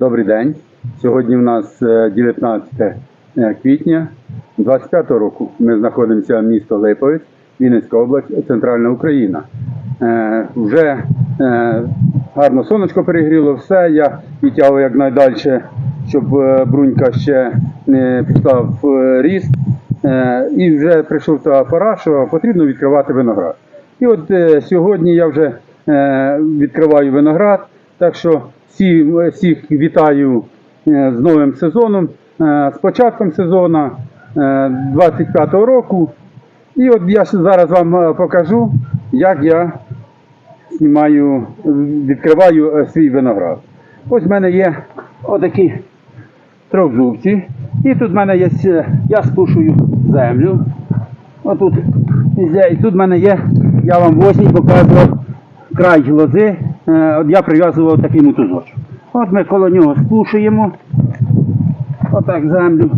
Добрий день. Сьогодні в нас е, 19 е, квітня 25 року. Ми знаходимося в місто Липовець, Вінницька область, Центральна Україна. Е, вже е, гарно сонечко перегріло, все. Я відтягую якнайдальше, щоб е, брунька ще не пішла в е, ріст. Е, і вже прийшов та пора, що потрібно відкривати виноград. І от е, сьогодні я вже е, відкриваю виноград, так що всіх вітаю е, з новим сезоном, е, з початком сезону е, 25-го року. І от я зараз вам е, покажу, як я знімаю, відкриваю е, свій виноград. Ось в мене є отакі трьохзубці. І тут в мене є, е, я спушую землю. Отут. І тут в мене є, я вам в показував край лози. Е, От я прив'язував такий мотузочок. От ми коло нього спушуємо. Отак землю.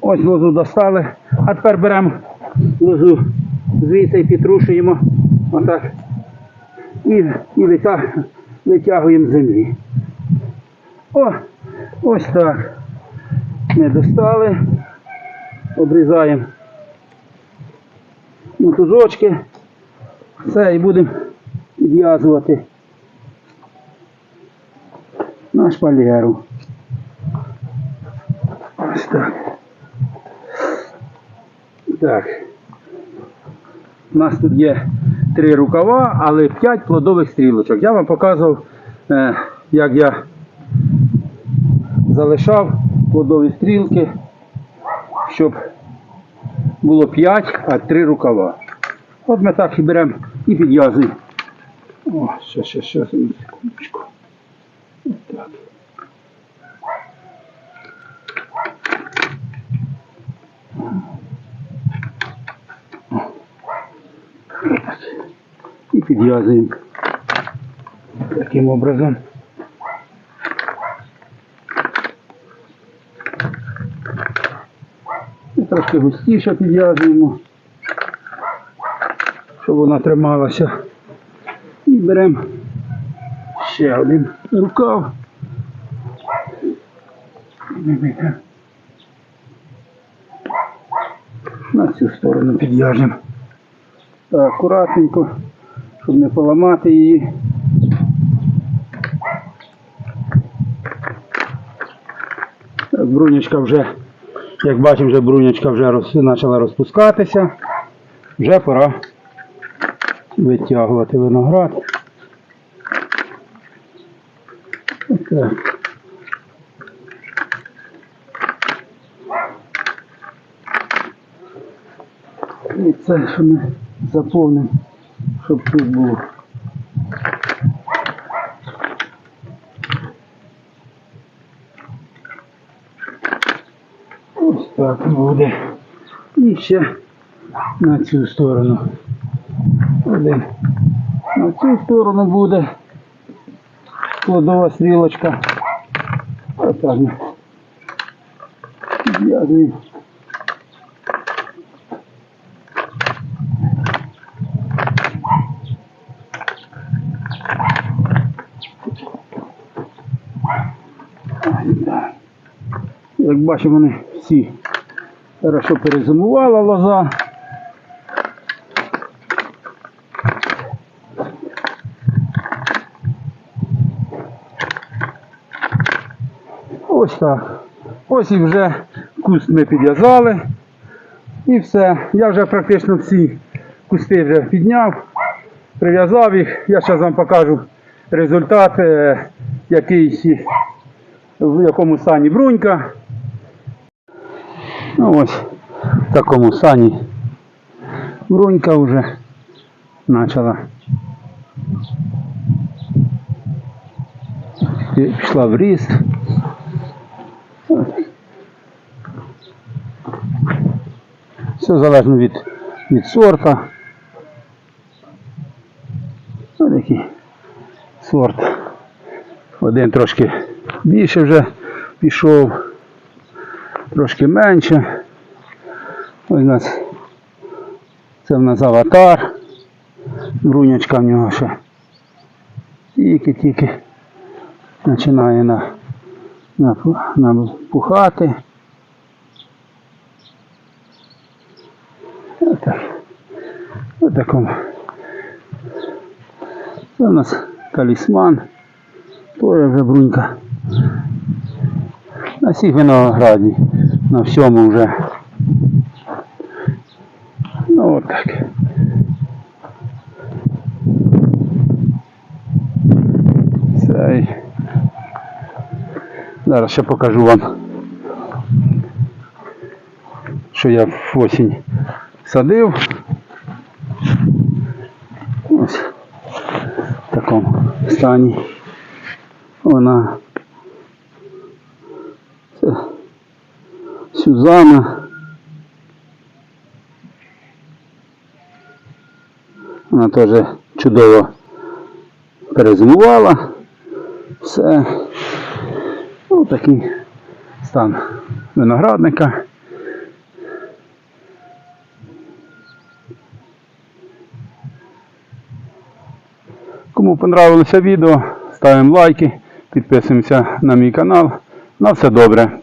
Ось лозу достали. А тепер беремо лозу звідси і підтрушуємо. Отак. І, і витягуємо землі. О, ось так. Ми достали, обрізаємо мотузочки, все, і будемо відв'язувати на шпалеру. Так. Так. У нас тут є три рукава, але п'ять плодових стрілочок. Я вам показував, е, як я залишав плодові стрілки, щоб було 5, а 3 рукава. От ми так і беремо і підв'язуємо. О, ще, ще, ще, секундочку. Так. І підв'язуємо таким образом. І трошки густіше підв'язуємо, щоб вона трималася. І беремо ще один рукав. На цю сторону підв'яжемо. Акуратненько, щоб не поламати її. Так, Брунечка вже як бачимо, вже брунячка вже почала розпускатися. Вже пора витягувати виноград. Отак. І це, що ми заповнимо, щоб тут було. Ось так буде. І ще на цю сторону. Один. На цю сторону буде плодова стрілочка. Отак зв'язуємо. Як бачимо, вони всі хорошо перезимувала лоза. Ось так. Ось і вже куст ми підв'язали. І все. Я вже практично всі кусти вже підняв, прив'язав їх. Я зараз вам покажу результат, е, який, в якому стані брунька. Ну ось в такому стані брунька вже почала. Пішла в ріст. Все залежно від, від сорта. Ось такий сорт. Один трошки більше вже пішов, трошки менше. Ось у нас це в нас аватар. Брунячка в нього ще. Тільки-тільки починає на напу- напухати. Отак. Ось такому. Це у нас талісман. Тоже вже брунька. На всіх винограді. На всьому вже. Ну от так. Цей. Зараз ще покажу вам, що я в осінь садив. Ось в такому стані. Вона Сюзана. Вона теж чудово перезимувала. Все. Ось такий стан виноградника. Кому понравилося відео, ставимо лайки, підписуємося на мій канал. На все добре.